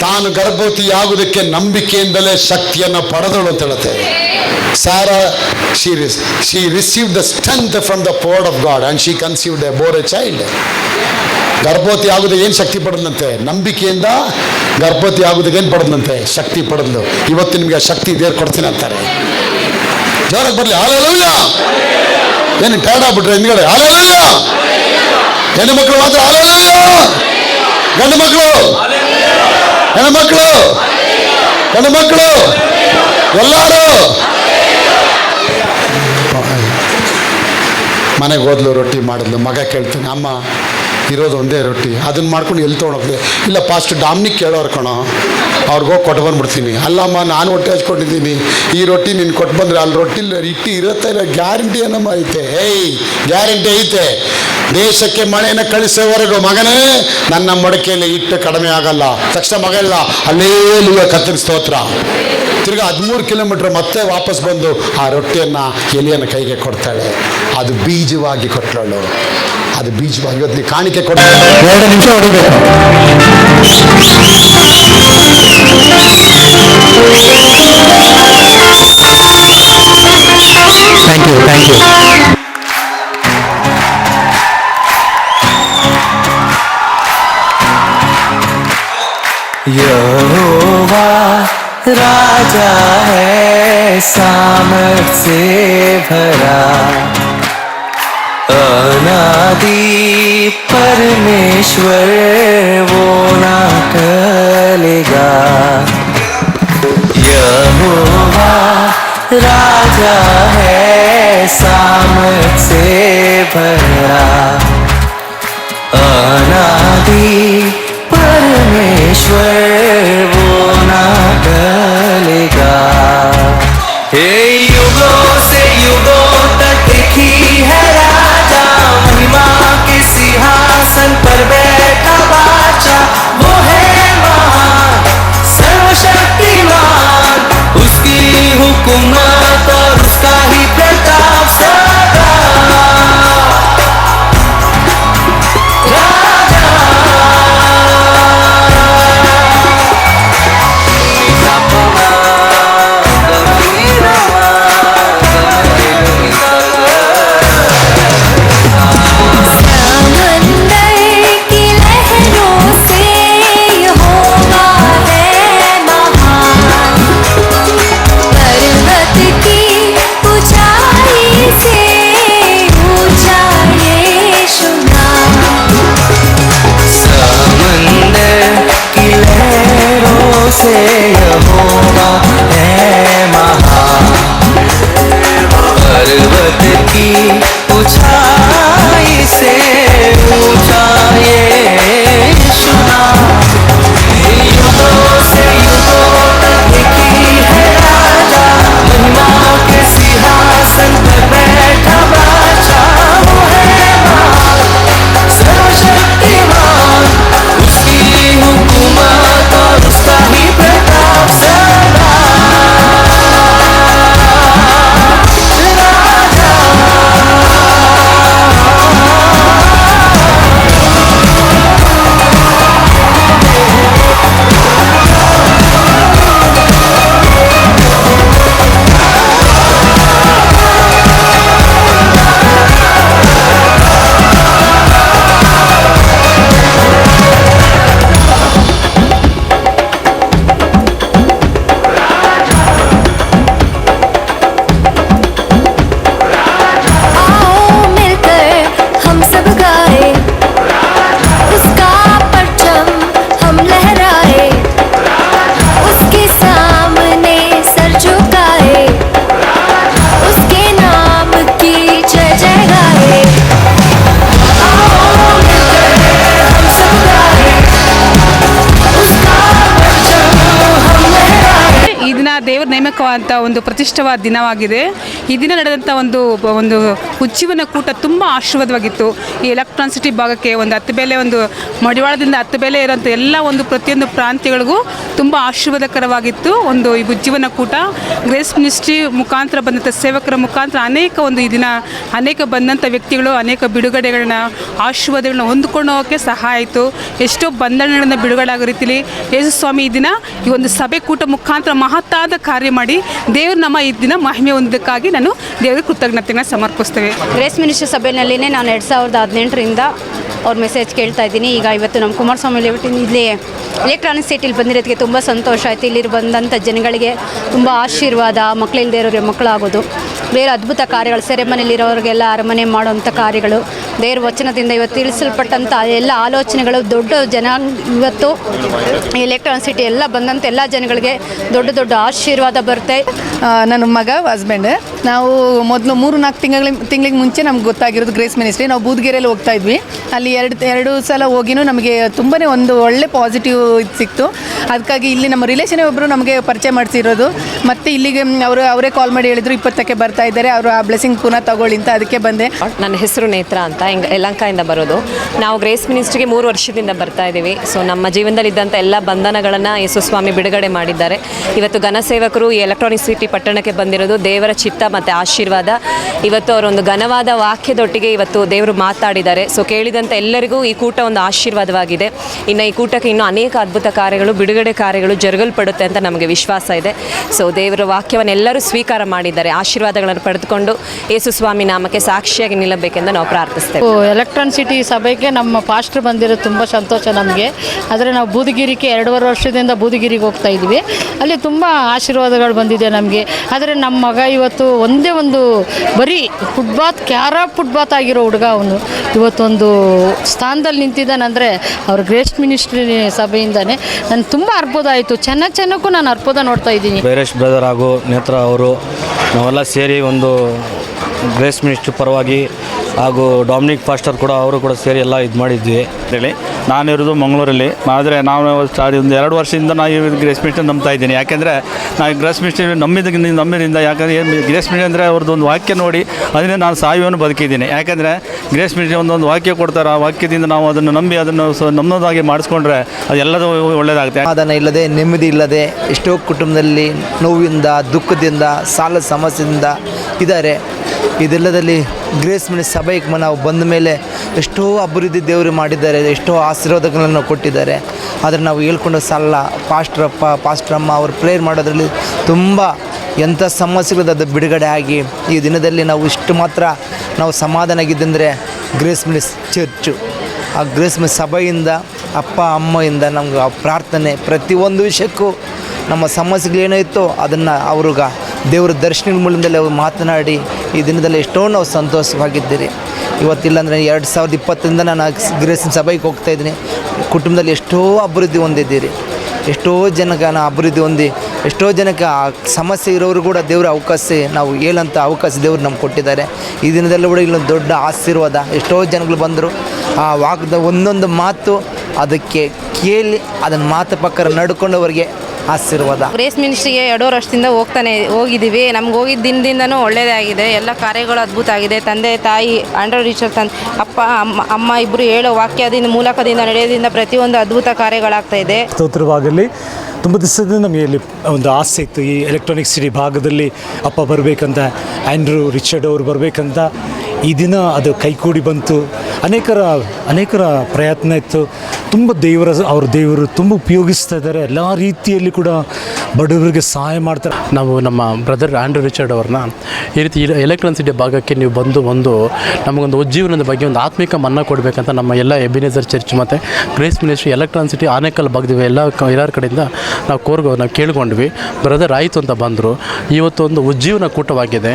ತಾನು ಗರ್ಭವತಿಯಾಗುವುದಕ್ಕೆ ನಂಬಿಕೆಯಿಂದಲೇ ಶಕ್ತಿಯನ್ನು ಪಡೆದಳು ಅಂತ ಹೇಳುತ್ತೆ. Sarah she she receive the strength from the word of God and she conceived a bore a child ಗರ್ಭವತಿ ಆಗೋದು ಏನು ಶಕ್ತಿ ಪಡೆದಂತೆ? ನಂಬಿಕೆಯಿಂದ ಗರ್ಭವತಿ ಆಗೋದಕ್ಕೆ ಏನು ಪಡೆದಂತೆ? ಶಕ್ತಿ ಪಡೆದ್ಲು ಇವತ್ತು ನಿಮಗೆ ಶಕ್ತಿ ದೇವ್ರು ಕೊಡ್ತೀನಿ ಅಂತಾರೆ. ಜೋರಾಗಿ ಬರಲಿ ಹಾಲೆಲೂಯ ಏನು ಟೈರ್ಡ್ ಆಗ್ಬಿಟ್ರೆ ಹಿಂದ್ಗಡೆ ಹಾಲೆಲೂಯ ಹೆಣ್ಣು ಮಕ್ಕಳು ಮಾತ್ರ ಹಾಲೆಲೂಯ ಗಂಡು ಮಕ್ಕಳು ಹೆಣ್ಣು ಮಕ್ಕಳು ಗಂಡು ಮಕ್ಕಳು ಎಲ್ಲರೂ ಮನೆಗೆ ಹೋದ್ಲು ರೊಟ್ಟಿ ಮಾಡಿದ್ಲು ಮಗ ಕೇಳ್ತಾನೆ ಅಮ್ಮ ಇರೋದು ಒಂದೇ ರೊಟ್ಟಿ. ಅದನ್ನ ಮಾಡ್ಕೊಂಡು ಎಲ್ಲಿ ತೊಗೊಂಡೋಗ್ಲಿ? ಇಲ್ಲ ಪಾಸ್ಟ್ ಡಾಮ್ನಿಕ್ ಕೇಳೋರು ಕಣೋ. ಅವ್ರಿಗೆ ಹೋಗಿ ಕೊಟ್ಟು ಬಂದ್ಬಿಡ್ತೀನಿ. ಅಲ್ಲಮ್ಮ, ನಾನು ಹೊಟ್ಟೆ ಹಚ್ಕೊಂಡಿದ್ದೀನಿ. ಈ ರೊಟ್ಟಿ ನೀನು ಕೊಟ್ಟು ಬಂದರೆ ಅಲ್ಲಿ ರೊಟ್ಟಿ ಇಟ್ಟು ಇರುತ್ತೆ ಇಲ್ಲ? ಗ್ಯಾರಂಟಿ ಏನಮ್ಮ ಐತೆ? ಏಯ್, ಗ್ಯಾರಂಟಿ ಐತೆ. ದೇಶಕ್ಕೆ ಮಳೆಯನ್ನು ಕಳಿಸೋವರೆಗೂ ಮಗನೇ. ನನ್ನ ಮಡಕೆಯಲ್ಲಿ ಇಟ್ಟು ಕಡಿಮೆ ಆಗಲ್ಲ. ತಕ್ಷಣ ಮಗ ಇಲ್ಲ, ಅಲ್ಲೇ ಕತ್ತರಿ ಸ್ತೋತ್ರ. ತಿರ್ಗಿ ಹದಿಮೂರು ಕಿಲೋಮೀಟರ್ ಮತ್ತೆ ವಾಪಸ್ ಬಂದು ಆ ರೊಟ್ಟಿಯನ್ನು ಎಲೆಯನ್ನು ಕೈಗೆ ಕೊಡ್ತಾಳೆ. ಅದು ಬೀಜವಾಗಿ ಕೊಟ್ಟಳು ಅದು ಬೀಜವಾಗಿ ಇವತ್ತು ನೀವು ಕಾಣಿಕೆ ಕೊಡ ಎರಡು ನಿಮಿಷ ಹೊಡಿಬೇಕು thank you thank you Jehovah राजा है सामर्थ से भरा अनादि परमेश्वर वो ना टलेगा यहोवा राजा है सामर्थ से भरा। अनादि ದೇವರ ನೇಮಕವಾದಂಥ ಒಂದು ಪ್ರತಿಷ್ಠವಾದ ದಿನವಾಗಿದೆ. ಈ ದಿನ ನಡೆದಂಥ ಒಂದು ಒಂದು ಉಜ್ಜೀವನ ಕೂಟ ತುಂಬ ಆಶೀರ್ವಾದವಾಗಿತ್ತು. ಈ ಎಲೆಕ್ಟ್ರಾನ್ ಸಿಟಿ ಭಾಗಕ್ಕೆ ಒಂದು ಹತ್ತು ಬೆಲೆ, ಒಂದು ಮಡಿವಾಳದಿಂದ ಹತ್ತು ಬೆಲೆ ಇರೋಂಥ ಎಲ್ಲ ಒಂದು ಪ್ರತಿಯೊಂದು ಪ್ರಾಂತ್ಯಗಳಿಗೂ ತುಂಬ ಆಶೀರ್ವಾದಕರವಾಗಿತ್ತು ಒಂದು ಈ ಉಜ್ಜೀವನ ಕೂಟ. ಗ್ರೇಸ್ ಮಿನಿಸ್ಟ್ರಿ ಮುಖಾಂತರ ಬಂದಂಥ ಸೇವಕರ ಮುಖಾಂತರ ಅನೇಕ ಒಂದು ಈ ದಿನ ಅನೇಕ ಬಂದಂಥ ವ್ಯಕ್ತಿಗಳು, ಅನೇಕ ಬಿಡುಗಡೆಗಳನ್ನ, ಆಶೀರ್ವಾದಗಳನ್ನ ಹೊಂದ್ಕೊಂಡು ಹೋಗೋಕ್ಕೆ ಸಹಾಯ ಆಯಿತು. ಎಷ್ಟೋ ಬಂಧನಗಳನ್ನ ಬಿಡುಗಡೆ ಆಗೋ ರೀತಿಲಿ ಯೇಸು ಸ್ವಾಮಿ ಈ ದಿನ ಈ ಒಂದು ಸಭೆ ಕೂಟ ಮುಖಾಂತರ ಮಹತ್ತಾದ ಕಾರ್ಯ ಮಾಡಿ ದೇವರು ನಮ್ಮ ಈ ದಿನ ಮಹಿಮೆ ಹೊಂದಕ್ಕಾಗಿ ನಾನು ದೇವರಿಗೆ ಕೃತಜ್ಞತೆಗಳನ್ನ ಸಮರ್ಪಿಸ್ತೇವೆ. ಗ್ರೇಸ್ ಮಿನಿಸ್ಟರ್ ಸಭೆಯಲ್ಲಿನೇ ನಾನು ಎರಡು ಸಾವಿರದ ಹದಿನೆಂಟರಿಂದ ಅವ್ರ ಮೆಸೇಜ್ ಕೇಳ್ತಾ ಇದ್ದೀನಿ. ಈಗ ಇವತ್ತು ನಮ್ಮ ಕುಮಾರಸ್ವಾಮಿ ಲೇಔಟಿನ ಇಲ್ಲಿ ಎಲೆಕ್ಟ್ರಾನಿಕ್ ಸಿಟಿಲಿ ಬಂದಿರೋದಕ್ಕೆ ತುಂಬ ಸಂತೋಷ ಆಯಿತು. ಇಲ್ಲಿ ಬಂದಂಥ ಜನಗಳಿಗೆ ತುಂಬ ಆಶೀರ್ವಾದ ಮಕ್ಕಳಿಲ್ಲದೆ ಇರೋರಿಗೆ ಮಕ್ಕಳಾಗೋದು, ಬೇರೆ ಅದ್ಭುತ ಕಾರ್ಯಗಳು ಸೆರೆಮನೆಯಲ್ಲಿರೋರಿಗೆಲ್ಲ ಅರಮನೆ ಮಾಡುವಂಥ ಕಾರ್ಯಗಳು, ದೇವ್ರ ವಚನದಿಂದ ಇವತ್ತು ತಿಳಿಸಲ್ಪಟ್ಟಂಥ ಎಲ್ಲ ಆಲೋಚನೆಗಳು, ದೊಡ್ಡ ಜನ ಇವತ್ತು ಎಲೆಕ್ಟ್ರಾನಿಕ್ ಸಿಟಿ ಎಲ್ಲ ಬಂದಂಥ ಎಲ್ಲ ಜನಗಳಿಗೆ ದೊಡ್ಡ ದೊಡ್ಡ ಆಶೀರ್ವಾದ ಬರುತ್ತೆ. ನನ್ನ ಮಗ ಹಸ್ಬೆಂಡ್ ನಾವು ಮೊದಲು ಮೂರು ನಾಲ್ಕು ತಿಂಗಳ, ತಿಂಗಳಿಗೆ ಮುಂಚೆ ನಮ್ಗೆ ಗೊತ್ತಾಗಿರೋದು ಗ್ರೇಸ್ ಮಿನಿಸ್ಟ್ರಿ ನಾವು ಬೂದ್ಗೆರೆಯಲ್ಲಿ ಹೋಗ್ತಾ ಇದ್ವಿ. ಅಲ್ಲಿ ಎರಡು ಎರಡು ಸಲ ಹೋಗಿನೂ ನಮಗೆ ತುಂಬಾ ಒಂದು ಒಳ್ಳೆ ಪಾಸಿಟಿವ್ ಇದು ಸಿಕ್ತು. ಅದಕ್ಕಾಗಿ ಇಲ್ಲಿ ನಮ್ಮ ರಿಲೇಷನ್ ಒಬ್ಬರು ನಮಗೆ ಪರಿಚಯ ಮಾಡಿಸಿರೋದು. ಮತ್ತು ಇಲ್ಲಿಗೆ ಅವರು, ಅವರೇ ಕಾಲ್ ಮಾಡಿ ಹೇಳಿದ್ರು ಇಪ್ಪತ್ತಕ್ಕೆ ಬರ್ತಾ ಇದ್ದಾರೆ. ಅವರು ಆ ಬ್ಲೆಸ್ಸಿಂಗ್ ಪುನಃ ತಗೊಳ್ಳಿ ಅಂತ ಅದಕ್ಕೆ ಬಂದೆ. ನನ್ನ ಹೆಸರು ನೇತ್ರ ಅಂತ, ಹಿಂಗೆ, ಯಲಂಕಾಯಿಂದ ಬರೋದು. ನಾವು ಗ್ರೇಸ್ ಮಿನಿಸ್ಟ್ರಿಗೆ ಮೂರು ವರ್ಷದಿಂದ ಬರ್ತಾ ಇದ್ದೀವಿ. ಸೊ ನಮ್ಮ ಜೀವನದಲ್ಲಿ ಇದ್ದಂಥ ಎಲ್ಲ ಬಂಧನಗಳನ್ನು ಯೇಸುಸ್ವಾಮಿ ಬಿಡುಗಡೆ ಮಾಡಿದ್ದಾರೆ. ಇವತ್ತು ಘನಸೇವಕರು ಈ ಎಲೆಕ್ಟ್ರಾನಿಕ್ ಸಿಟಿ ಪಟ್ಟಣಕ್ಕೆ ಬಂದಿರೋದು. ದೇವರ ಚಿತ್ತ ಮತ್ತು ಆಶೀರ್ವಾದ. ಇವತ್ತು ಅವರೊಂದು ಘನವಾದ ವಾಕ್ಯದೊಟ್ಟಿಗೆ ಇವತ್ತು ದೇವರು ಮಾತಾಡಿದ್ದಾರೆ. ಸೊ ಕೇಳಿದಂಥ ಎಲ್ಲರಿಗೂ ಈ ಕೂಟ ಒಂದು ಆಶೀರ್ವಾದವಾಗಿದೆ. ಇನ್ನು ಈ ಕೂಟಕ್ಕೆ ಇನ್ನೂ ಅನೇಕ ಅದ್ಭುತ ಕಾರ್ಯಗಳು, ಬಿಡುಗಡೆ ಕಾರ್ಯಗಳು ಜರುಗಲ್ಪಡುತ್ತೆ ಅಂತ ನಮಗೆ ವಿಶ್ವಾಸ ಇದೆ. ಸೊ ದೇವರ ವಾಕ್ಯವನ್ನು ಎಲ್ಲರೂ ಸ್ವೀಕಾರ ಮಾಡಿದ್ದಾರೆ. ಆಶೀರ್ವಾದಗಳನ್ನು ಪಡೆದುಕೊಂಡು ಯೇಸು ಸ್ವಾಮಿ ನಾಮಕ್ಕೆ ಸಾಕ್ಷಿಯಾಗಿ ನಿಲ್ಲಬೇಕೆಂದು ನಾವು ಪ್ರಾರ್ಥಿಸ್ತೇವೆ. ಎಲೆಕ್ಟ್ರಾನ್ ಸಿಟಿ ಸಭೆಗೆ ನಮ್ಮ ಪಾಸ್ಟರ್ ಬಂದಿರೋದು ತುಂಬ ಸಂತೋಷ ನಮಗೆ. ಆದರೆ ನಾವು ಬೂದಿಗಿರಿಗೆ ಎರಡೂವರೆ ವರ್ಷದಿಂದ ಬೂದಿಗಿರಿಗೆ ಹೋಗ್ತಾ ಇದ್ದೀವಿ. ಅಲ್ಲಿ ತುಂಬ ಆಶೀರ್ವಾದಗಳು ಬಂದಿದೆ ನಮಗೆ. ಆದರೆ ನಮ್ಮ ಮಗ ಇವತ್ತು ಒಂದೇ ಒಂದು ಬರೀ ಫುಟ್ಬಾತ್ ಕ್ಯಾರ ಫುಟ್ಬಾತ್ ಆಗಿರೋ ಹುಡುಗ ಅವನು. ಇವತ್ತೊಂದು ಸ್ಥಾನದಲ್ಲಿ ನಿಂತಿದ್ದಾನಂದರೆ ಅವ್ರ ಗ್ರೇಸ್ಟ್ ಮಿನಿಸ್ಟ್ರಿ ಸಭೆಯಿಂದನೇ. ನಾನು ತುಂಬ ಅರ್ಬುದ ಆಯಿತು. ಚೆನ್ನ ಚೆನ್ನಕ್ಕೂ ನಾನು ಅರ್ಬುದ ನೋಡ್ತಾ ಇದ್ದೀನಿ. ಬೈರೇಶ್ ಬ್ರದರ್ ಹಾಗೂ ನೇತ್ರ ಅವರು ನಾವೆಲ್ಲ ಸೇರಿ ಒಂದು ಗ್ರೇಸ್ ಮಿನಿಸ್ಟ್ರ್ ಪರವಾಗಿ ಹಾಗೂ ಡಾಮಿನಿಕ್ ಫಾಸ್ಟರ್ ಕೂಡ ಅವರು ಕೂಡ ಸೇರಿ ಎಲ್ಲ ಇದು ಮಾಡಿದ್ವಿ. ಹೇಳಿ. ನಾನಿರೋದು ಮಂಗಳೂರಲ್ಲಿ. ಆದರೆ ನಾವು ಒಂದು ಎರಡು ವರ್ಷದಿಂದ ನಾನು ಈ ಗ್ರೇಸ್ ಮಿನಿಸ್ಟ್ರಿ ನಂಬ್ತಾ ಇದ್ದೀನಿ. ಯಾಕೆಂದರೆ ನಾನು ಗ್ರೇಸ್ ಮಿನಿಸ್ಟ್ರಿ ನಂಬಿದ ನಂಬಿದಿಂದ ಯಾಕಂದರೆ ಏನು ಗ್ರೇಸ್ ಮಿನಿಸ್ಟ್ರಿ ಅಂದರೆ ಅವ್ರದ್ದು ಒಂದು ವಾಕ್ಯ ನೋಡಿ, ಅದನ್ನೇ ನಾನು ಸಾಯುವನ್ನು ಬದುಕಿದ್ದೀನಿ. ಯಾಕೆಂದರೆ ಗ್ರೇಸ್ ಮಿನಿಸ್ಟ್ರಿ ಒಂದೊಂದು ವಾಕ್ಯ ಕೊಡ್ತಾರೆ. ಆ ವಾಕ್ಯದಿಂದ ನಾವು ಅದನ್ನು ನಂಬಿ ಅದನ್ನು ನಮ್ಮದಾಗಿ ಮಾಡಿಸ್ಕೊಂಡ್ರೆ ಅದೆಲ್ಲದೂ ಒಳ್ಳೆಯದಾಗುತ್ತೆ ಸಮಾಧಾನ ಇಲ್ಲದೆ, ನೆಮ್ಮದಿ ಇಲ್ಲದೆ, ಎಷ್ಟೋ ಕುಟುಂಬದಲ್ಲಿ ನೋವಿಂದ, ದುಃಖದಿಂದ, ಸಾಲ ಸಮಸ್ಯೆಯಿಂದ ಇದ್ದಾರೆ. ಇದೆಲ್ಲದಲ್ಲಿ ಗ್ರೇಸ್ ಮಿನಿ ಸಭೆಗೆ ನಾವು ಬಂದ ಮೇಲೆ ಎಷ್ಟೋ ಅಭಿವೃದ್ಧಿ ದೇವರು ಮಾಡಿದ್ದಾರೆ, ಎಷ್ಟೋ ಆಶೀರ್ವಾದಗಳನ್ನು ಕೊಟ್ಟಿದ್ದಾರೆ. ಆದರೆ ನಾವು ಹೇಳ್ಕೊಂಡು ಸಲ್ಲ ಪಾಸ್ಟ್ರಪ್ಪ ಪಾಸ್ಟ್ರಮ್ಮ ಅವರು ಪ್ರೇಯರ್ ಮಾಡೋದ್ರಲ್ಲಿ ತುಂಬ ಎಂಥ ಸಮಸ್ಯೆಗಳು ಅದು ಬಿಡುಗಡೆ ಆಗಿ, ಈ ದಿನದಲ್ಲಿ ನಾವು ಇಷ್ಟು ಮಾತ್ರ ನಾವು ಸಮಾಧಾನ ಆಗಿದ್ದಂದರೆ ಗ್ರೇಸ್ ಮಿಲ್ಸ್ ಚರ್ಚು ಆ ಗ್ರೇಸ್ ಮಿಸ್ ಸಭೆಯಿಂದ, ಅಪ್ಪ, ಅಮ್ಮಯಿಂದ ನಮ್ಗೆ ಆ ಪ್ರಾರ್ಥನೆ ಪ್ರತಿಯೊಂದು ವಿಷಯಕ್ಕೂ ನಮ್ಮ ಸಮಸ್ಯೆಗಳು ಏನಾಯಿತೋ ಅದನ್ನು ಅವ್ರಿಗೆ ದೇವರ ದರ್ಶನದ ಮೂಲದಲ್ಲಿ ಅವರು ಮಾತನಾಡಿ, ಈ ದಿನದಲ್ಲಿ ಎಷ್ಟೋ ನಾವು ಸಂತೋಷವಾಗಿದ್ದೀರಿ. ಇವತ್ತಿಲ್ಲಾಂದರೆ ಎರಡು ಸಾವಿರದ ಇಪ್ಪತ್ತರಿಂದ ನಾನು ಗ್ರೇಸ್ ಸಭೆಗೆ ಹೋಗ್ತಾ ಇದ್ದೀನಿ. ಕುಟುಂಬದಲ್ಲಿ ಎಷ್ಟೋ ಅಭಿವೃದ್ಧಿ ಹೊಂದಿದ್ದೀರಿ. ಎಷ್ಟೋ ಜನಕ್ಕೆ ನಾನು ಅಭಿವೃದ್ಧಿ ಹೊಂದಿ, ಎಷ್ಟೋ ಜನಕ್ಕೆ ಆ ಸಮಸ್ಯೆ ಇರೋರು ಕೂಡ ದೇವರ ಅವಕಾಶ, ನಾವು ಹೇಳಂಥ ಅವಕಾಶ ದೇವ್ರು ನಮ್ಗೆ ಕೊಟ್ಟಿದ್ದಾರೆ. ಈ ದಿನದಲ್ಲೂ ಕೂಡ ಇಲ್ಲೊಂದು ದೊಡ್ಡ ಆಶೀರ್ವಾದ, ಎಷ್ಟೋ ಜನಗಳು ಬಂದರು. ಆ ವಾಕ್ದ ಒಂದೊಂದು ಮಾತು ಅದಕ್ಕೆ ಕೇಳಿ, ಅದನ್ನು ಮಾತು ಪಕ್ಕರ ನಡ್ಕೊಂಡವರಿಗೆ ಆಶೀರ್ವಾದ. ಗ್ರೇಸ್ ಮಿನಿಸ್ಟ್ರಿಗೆ ಎರಡು ವರ್ಷದಿಂದ ಹೋಗ್ತಾನೆ ಹೋಗಿದ್ದೀವಿ. ನಮ್ಗೆ ಹೋಗಿದ್ದ ದಿನದಿಂದನೂ ಒಳ್ಳೇದೇ ಆಗಿದೆ. ಎಲ್ಲ ಕಾರ್ಯಗಳು ಅದ್ಭುತ ಆಗಿದೆ. ತಂದೆ ತಾಯಿ ಆಂಡ್ರಾಯ್ಡ್ ರೀಚರ್ ತಂದೆ ಅಪ್ಪ ಅಮ್ಮ ಅಮ್ಮ ಇಬ್ಬರು ಹೇಳೋ ವಾಕ್ಯದಿಂದ ಮೂಲಕದಿಂದ ನಡೆಯೋದ್ರಿಂದ ಪ್ರತಿಯೊಂದು ಅದ್ಭುತ ಕಾರ್ಯಗಳಾಗ್ತಾ ಇದೆ. ಸ್ತೋತ್ರವಾಗಲಿ. ತುಂಬ ದಿವಸದಿಂದ ನಮಗೆ ಇಲ್ಲಿ ಒಂದು ಆಸೆ ಇತ್ತು ಈ ಎಲೆಕ್ಟ್ರಾನಿಕ್ ಸಿಟಿ ಭಾಗದಲ್ಲಿ ಅಪ್ಪ ಬರಬೇಕಂತ ಆ್ಯಂಡ್ರೂ ರಿಚರ್ಡ್ ಅವರು ಬರಬೇಕಂತ. ಈ ದಿನ ಅದು ಕೈಕೂಡಿ ಬಂತು. ಅನೇಕರ ಅನೇಕರ ಪ್ರಯತ್ನ ಇತ್ತು. ತುಂಬ ದೇವರ, ಅವ್ರ ದೇವರು ತುಂಬ ಉಪಯೋಗಿಸ್ತಾ ಇದ್ದಾರೆ. ಎಲ್ಲ ರೀತಿಯಲ್ಲಿ ಕೂಡ ಬಡವರಿಗೆ ಸಹಾಯ ಮಾಡ್ತಾರೆ. ನಾವು ನಮ್ಮ ಬ್ರದರ್ ಆ್ಯಂಡ್ರೂ ರಿಚರ್ಡ್ ಅವ್ರನ್ನ ಈ ರೀತಿ ಎಲೆಕ್ಟ್ರಾನ್ ಸಿಟಿ ಭಾಗಕ್ಕೆ ನೀವು ಬಂದು ಒಂದು ನಮಗೊಂದು ಉಜ್ಜೀವನದ ಬಗ್ಗೆ ಒಂದು ಆತ್ಮಿಕ ಮನ್ನ ಕೊಡಬೇಕಂತ ನಮ್ಮ ಎಲ್ಲ ಎಬಿನೇಸರ್ ಚರ್ಚ್ ಮತ್ತು grace ministry electronic city, Anekal ಬಗ್ದಿವೆ ಎಲ್ಲ ಎಲ್ಲರ ಕಡೆಯಿಂದ ನಾವು ಕೋರ್ಗೋ ನಾವು ಕೇಳ್ಕೊಂಡ್ವಿ. ಬ್ರದರ್ ಆಯಿತು ಅಂತ ಬಂದರು. ಇವತ್ತು ಒಂದು ಉಜ್ಜೀವನ ಕೂಟವಾಗಿದೆ.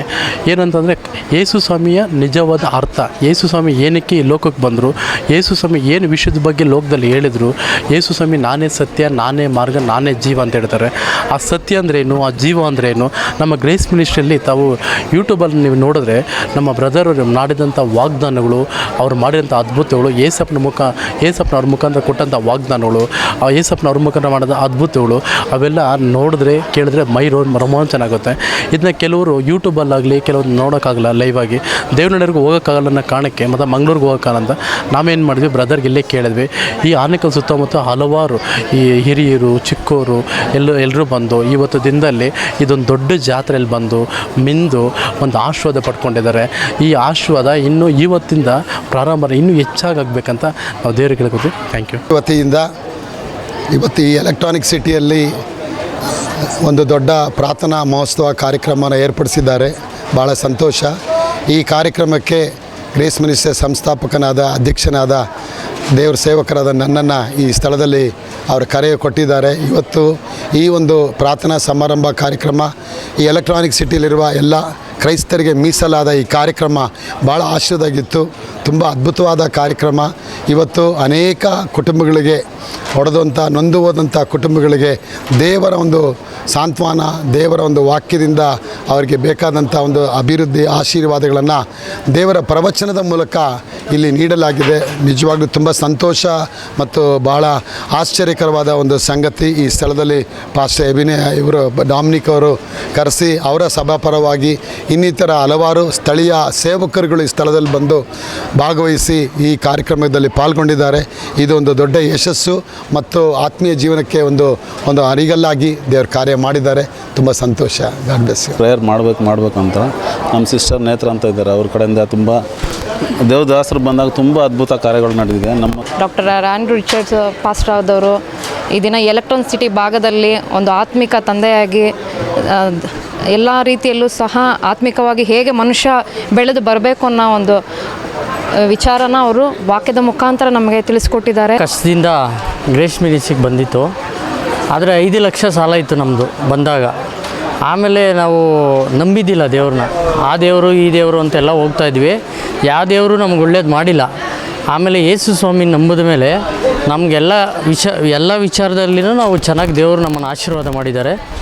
ಏನಂತಂದರೆ ಯೇಸು ಸ್ವಾಮಿಯ ನಿಜವಾದ ಅರ್ಥ, ಯೇಸು ಸ್ವಾಮಿ ಏನಕ್ಕೆ ಈ ಲೋಕಕ್ಕೆ ಬಂದರು, ಯೇಸು ಸ್ವಾಮಿ ಏನು ವಿಷಯದ ಬಗ್ಗೆ ಲೋಕದಲ್ಲಿ ಹೇಳಿದರು, ಯೇಸು ಸ್ವಾಮಿ ನಾನೇ ಸತ್ಯ, ನಾನೇ ಮಾರ್ಗ, ನಾನೇ ಜೀವ ಅಂತ ಹೇಳ್ತಾರೆ. ಆ ಸತ್ಯ ಅಂದ್ರೇನು, ಆ ಜೀವ ಅಂದ್ರೇನು, ನಮ್ಮ ಗ್ರೇಸ್ ಮಿನಿಸ್ಟ್ರಿಯಲ್ಲಿ ತಾವು ಯೂಟ್ಯೂಬಲ್ಲಿ ನೀವು ನೋಡಿದ್ರೆ ನಮ್ಮ ಬ್ರದರ್ ಮಾಡಿದಂಥ ವಾಗ್ದಾನಗಳು, ಅವ್ರು ಮಾಡಿದಂಥ ಅದ್ಭುತಗಳು, ಏಸಪ್ನ ಮುಖ ಏಸಪ್ಪನವ್ರ ಮುಖಾಂತರ ಕೊಟ್ಟಂಥ ವಾಗ್ದಾನಗಳು, ಆ ಏಸಪ್ಪನವ್ರ ಮುಖಾಂತರ ಮಾಡಿದ ಅದ್ಭುತಗಳು, ಅವೆಲ್ಲ ನೋಡಿದ್ರೆ, ಕೇಳಿದ್ರೆ ಮೈ ರೋ ರೋಮಾಂಚನ ಆಗುತ್ತೆ ಇದನ್ನ ಕೆಲವರು ಯೂಟ್ಯೂಬಲ್ಲಾಗಲಿ ಕೆಲವರು ನೋಡೋಕ್ಕಾಗಲ್ಲ ಲೈವ್ ಆಗಿ. ಹೋಗೋಕ್ಕಾಗಲ್ಲ ಅನ್ನೋ ಕಾರಣಕ್ಕೆ, ಮತ್ತು ಮಂಗ್ಳೂರಿಗೆ ಹೋಗೋಕ್ಕಾಗಲ್ಲ ಅಂತ ನಾವೇನು ಮಾಡಿದ್ವಿ ಬ್ರದರ್ಗೆ ಇಲ್ಲೇ ಕೇಳಿದ್ವಿ. ಈ ಆನೆಕಲ್ ಸುತ್ತಮುತ್ತ ಹಲವಾರು ಈ ಹಿರಿಯರು, ಚಿಕ್ಕೋರು, ಎಲ್ಲ, ಎಲ್ಲರೂ ಬಂದು ಇವತ್ತು ದಿನದಲ್ಲಿ ಇದೊಂದು ದೊಡ್ಡ ಜಾತ್ರೆಯಲ್ಲಿ ಬಂದು ಮಿಂದು ಒಂದು ಆಶೀರ್ವಾದ ಪಡ್ಕೊಂಡಿದ್ದಾರೆ. ಈ ಆಶೀರ್ವಾದ ಇನ್ನೂ ಇವತ್ತಿಂದ ಪ್ರಾರಂಭ ಇನ್ನೂ ಹೆಚ್ಚಾಗಬೇಕಂತ ನಾವು ದೇವರಿಗೆ ಕೇಳ್ಕೊತೀವಿ. ಥ್ಯಾಂಕ್ ಯು ವತಿಯಿಂದ ಇವತ್ತು ಈ ಎಲೆಕ್ಟ್ರಾನಿಕ್ ಸಿಟಿಯಲ್ಲಿ ಒಂದು ದೊಡ್ಡ ಪ್ರಾರ್ಥನಾ ಮಹೋತ್ಸವ ಕಾರ್ಯಕ್ರಮವನ್ನು ಏರ್ಪಡಿಸಿದ್ದಾರೆ. ಭಾಳ ಸಂತೋಷ. ಈ ಕಾರ್ಯಕ್ರಮಕ್ಕೆ ಗ್ರೇಸ್ ಮಿನಿಸ್ಟರ್ ಸಂಸ್ಥಾಪಕನಾದ, ಅಧ್ಯಕ್ಷನಾದ ದೇವರ ಸೇವಕರಾದ ನನ್ನನ್ನು ಈ ಸ್ಥಳದಲ್ಲಿ ಅವರು ಕರೆ ಕೊಟ್ಟಿದ್ದಾರೆ. ಇವತ್ತು ಈ ಒಂದು ಪ್ರಾರ್ಥನಾ ಸಮಾರಂಭ ಕಾರ್ಯಕ್ರಮ ಈ ಎಲೆಕ್ಟ್ರಾನಿಕ್ ಸಿಟಿಲಿರುವ ಎಲ್ಲ ಕ್ರೈಸ್ತರಿಗೆ ಮೀಸಲಾದ ಈ ಕಾರ್ಯಕ್ರಮ ಭಾಳ ಆಶೀರ್ವಾದಾಗಿತ್ತು ತುಂಬ ಅದ್ಭುತವಾದ ಕಾರ್ಯಕ್ರಮ. ಇವತ್ತು ಅನೇಕ ಕುಟುಂಬಗಳಿಗೆ ಹೊಡೆದಂಥ ನೊಂದು ಹೋದಂಥ ಕುಟುಂಬಗಳಿಗೆ ದೇವರ ಒಂದು ಸಾಂತ್ವನ, ದೇವರ ಒಂದು ವಾಕ್ಯದಿಂದ ಅವರಿಗೆ ಬೇಕಾದಂಥ ಒಂದು ಅಭಿವೃದ್ಧಿ ಆಶೀರ್ವಾದಗಳನ್ನು ದೇವರ ಪ್ರವಚನದ ಮೂಲಕ ಇಲ್ಲಿ ನೀಡಲಾಗಿದೆ. ನಿಜವಾಗ್ಲೂ ತುಂಬ ಸಂತೋಷ ಮತ್ತು ಭಾಳ ಆಶ್ಚರ್ಯಕರವಾದ ಒಂದು ಸಂಗತಿ ಈ ಸ್ಥಳದಲ್ಲಿ ಪಾಸ್ಟರ್ ಅಭಿನಯ ಇವರು, ಡಾಮಿನಿಕ್ ಅವರು ಕರೆಸಿ ಅವರ ಸಭಾಪರವಾಗಿ ಇನ್ನಿತರ ಹಲವಾರು ಸ್ಥಳೀಯ ಸೇವಕರುಗಳು ಈ ಸ್ಥಳದಲ್ಲಿ ಬಂದು ಭಾಗವಹಿಸಿ ಈ ಕಾರ್ಯಕ್ರಮದಲ್ಲಿ ಪಾಲ್ಗೊಂಡಿದ್ದಾರೆ. ಇದೊಂದು ದೊಡ್ಡ ಯಶಸ್ಸು ಮತ್ತು ಆತ್ಮೀಯ ಜೀವನಕ್ಕೆ ಒಂದು ಒಂದು ಅರಿಗಲ್ಲಾಗಿ ದೇವರು ಕಾರ್ಯ ಮಾಡಿದ್ದಾರೆ. ತುಂಬ ಸಂತೋಷ. ಗಾಡ್ ಬ್ಲೆಸ್ ಪ್ರೇಯರ್ ಮಾಡಬೇಕು ಮಾಡಬೇಕು ಅಂತ. ನಮ್ಮ ಸಿಸ್ಟರ್ ನೇತ್ರ ಅಂತ ಇದ್ದಾರೆ. ಅವ್ರ ಕಡೆಯಿಂದ ತುಂಬ ದೇವದಾಸರು ಬಂದಾಗ ತುಂಬ ಅದ್ಭುತ ಕಾರ್ಯಗಳು ನಡೆದಿದೆ. ನಮ್ಮ ಡಾಕ್ಟರ್ ಆ್ಯಂಡ್ರೂ ರಿಚರ್ಡ್ಸ್ ಪಾಸ್ಟರ್ ಆದವರು ಈ ದಿನ ಎಲೆಕ್ಟ್ರಾನ್ ಸಿಟಿ ಭಾಗದಲ್ಲಿ ಒಂದು ಆತ್ಮಿಕ ತಂದೆಯಾಗಿ ಎಲ್ಲ ರೀತಿಯಲ್ಲೂ ಸಹ ಆತ್ಮಿಕವಾಗಿ ಹೇಗೆ ಮನುಷ್ಯ ಬೆಳೆದು ಬರಬೇಕು ಅನ್ನೋ ಒಂದು ವಿಚಾರನ ಅವರು ವಾಕ್ಯದ ಮುಖಾಂತರ ನಮಗೆ ತಿಳಿಸ್ಕೊಟ್ಟಿದ್ದಾರೆ. ಕಷ್ಟದಿಂದ ಗ್ರೇಸ್ ಮಿನಿಸಿಗೆ ಬಂದಿತ್ತು. ಆದರೆ ಐದು ಲಕ್ಷ ಸಾಲ ಇತ್ತು ನಮ್ಮದು ಬಂದಾಗ. ಆಮೇಲೆ ನಾವು ನಂಬಿದ್ದಿಲ್ಲ ದೇವ್ರನ್ನ. ಆ ದೇವರು, ಈ ದೇವರು ಅಂತೆಲ್ಲ ಹೋಗ್ತಾ ಇದ್ವಿ. ಯಾವ ದೇವರು ನಮ್ಗೆ ಒಳ್ಳೇದು ಮಾಡಿಲ್ಲ. ಆಮೇಲೆ ಯೇಸು ಸ್ವಾಮಿ ನಂಬಿದ ಮೇಲೆ ನಮಗೆಲ್ಲ ವಿಚ, ಎಲ್ಲ ವಿಚಾರದಲ್ಲಿನೂ ನಾವು ಚೆನ್ನಾಗಿ ದೇವರು ನಮ್ಮನ್ನು ಆಶೀರ್ವಾದ ಮಾಡಿದ್ದಾರೆ.